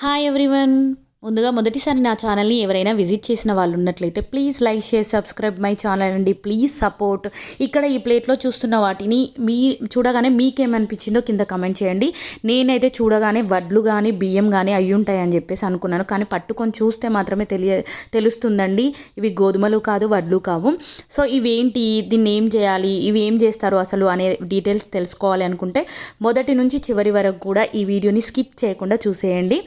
Hi everyone. ముందుగా మొదటిసారి నా ఛానల్ని ఎవరైనా విజిట్ చేసిన వాళ్ళు ఉన్నట్లయితే please like share subscribe my channel అండి. ప్లీజ్ సపోర్ట్ ఇక్కడ ఈ ప్లేట్లో చూస్తున్న వాటిని మీ చూడగానే మీకేమనిపించిందో కింద కమెంట్ చేయండి. నేనైతే చూడగానే వడ్లు కానీ బియ్యం కానీ అయ్యి ఉంటాయి అని చెప్పేసి అనుకున్నాను. కానీ పట్టుకొని చూస్తే మాత్రమే తెలియ తెలుస్తుందండి. ఇవి గోధుమలు కాదు వడ్లు కావు. సో ఇవేంటి? దీన్ని ఏం చేయాలి? ఇవి ఏం చేస్తారు అసలు అనే డీటెయిల్స్ తెలుసుకోవాలి అనుకుంటే మొదటి నుంచి చివరి వరకు కూడా ఈ వీడియోని స్కిప్ చేయకుండా చూసేయండి.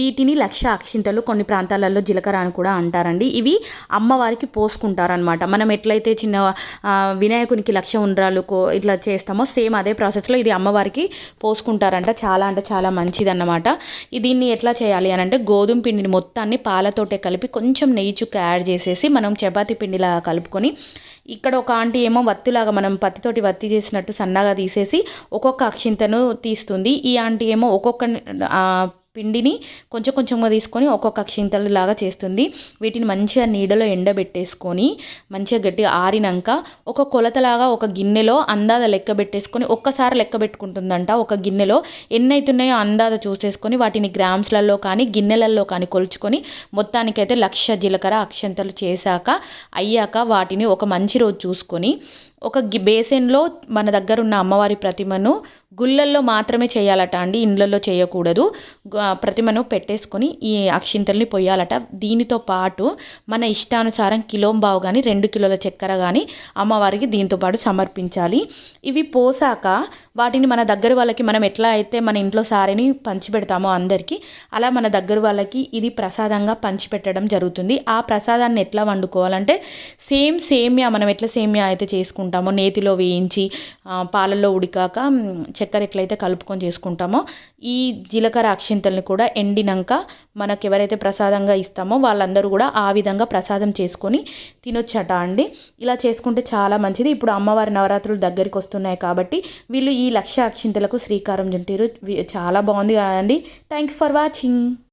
వీటిని లక్ష అక్షింతలు కొన్ని ప్రాంతాలలో జీలకర్ర అని కూడా అంటారండి. ఇవి అమ్మవారికి పోసుకుంటారనమాట మనం ఎట్లయితే చిన్న వినాయకునికి లక్ష ఉండ్రాలు ఇట్లా చేస్తామో సేమ్ అదే ప్రాసెస్లో ఇది అమ్మవారికి పోసుకుంటారంట. చాలా అంటే చాలా మంచిదన్నమాట. దీన్ని ఎట్లా చేయాలి అని అంటే గోధుమ పిండిని మొత్తాన్ని పాలతోటే కలిపి కొంచెం నెయ్యి చుక్క యాడ్ చేసేసి మనం చపాతీ పిండిలా కలుపుకొని ఇక్కడ ఒక ఆంటీ ఏమో వత్తులాగా మనం పత్తితోటి వత్తి చేసినట్టు సన్నగా తీసేసి ఒక్కొక్క అక్షింతను తీస్తుంది. ఈ ఆంటీ ఏమో ఒక్కొక్క పిండిని కొంచెం కొంచెంగా తీసుకొని ఒక్కొక్క అక్షింతలు లాగా చేస్తుంది. వీటిని మంచిగా నీడలో ఎండబెట్టేసుకొని మంచిగా గట్టిగా ఆరినాక ఒక కొలతలాగా ఒక గిన్నెలో అందాద లెక్క పెట్టేసుకొని ఒక్కసారి లెక్క పెట్టుకుంటుందంట. ఒక గిన్నెలో ఎన్ని అవుతున్నాయో అందాద చూసేసుకొని వాటిని గ్రామ్స్లలో కానీ గిన్నెలలో కానీ కొలుచుకొని మొత్తానికైతే లక్ష జీలకర్ర అక్షంతలు చేశాక అయ్యాక వాటిని ఒక మంచి రోజు చూసుకొని ఒక గి బేసన్లో మన దగ్గర ఉన్న అమ్మవారి ప్రతిమను గుళ్ళల్లో మాత్రమే చేయాలట అండి ఇండ్లలో చేయకూడదు. ప్రతిమను పెట్టేసుకొని ఈ అక్షింతల్ని పొయ్యాలట. దీనితో పాటు మన ఇష్టానుసారం కిలోంబావు కానీ రెండు కిలోల చక్కెర కానీ అమ్మవారికి దీంతో పాటు సమర్పించాలి. ఇవి పోసాక వాటిని మన దగ్గర వాళ్ళకి మనం ఎట్లా అయితే మన ఇంట్లో సారీని పంచిపెడతామో అందరికీ అలా మన దగ్గర వాళ్ళకి ఇది ప్రసాదంగా పంచిపెట్టడం జరుగుతుంది. ఆ ప్రసాదాన్ని ఎట్లా వండుకోవాలంటే సేమ్ సేమియా మనం ఎట్లా సేమియా అయితే చేసుకుంటామో నేతిలో వేయించి పాలలో పాలల్లో ఉడికాక చక్కెర ఎట్లయితే కలుపుకొని చేసుకుంటామో ఈ జీలకర్ర అక్షింతల్ని కూడా ఎండినాక మనకు ఎవరైతే ప్రసాదంగా ఇస్తామో వాళ్ళందరూ కూడా ఆ విధంగా ప్రసాదం చేసుకొని తినొచ్చట అండి. ఇలా చేసుకుంటే చాలా మంచిది. ఇప్పుడు అమ్మవారి నవరాత్రులు దగ్గరికి వస్తున్నాయి కాబట్టి వీళ్ళు ఈ లక్ష అక్షింతలకు శ్రీకారం చుట్టారు చాలా బాగుంది కదండి. Thank you for watching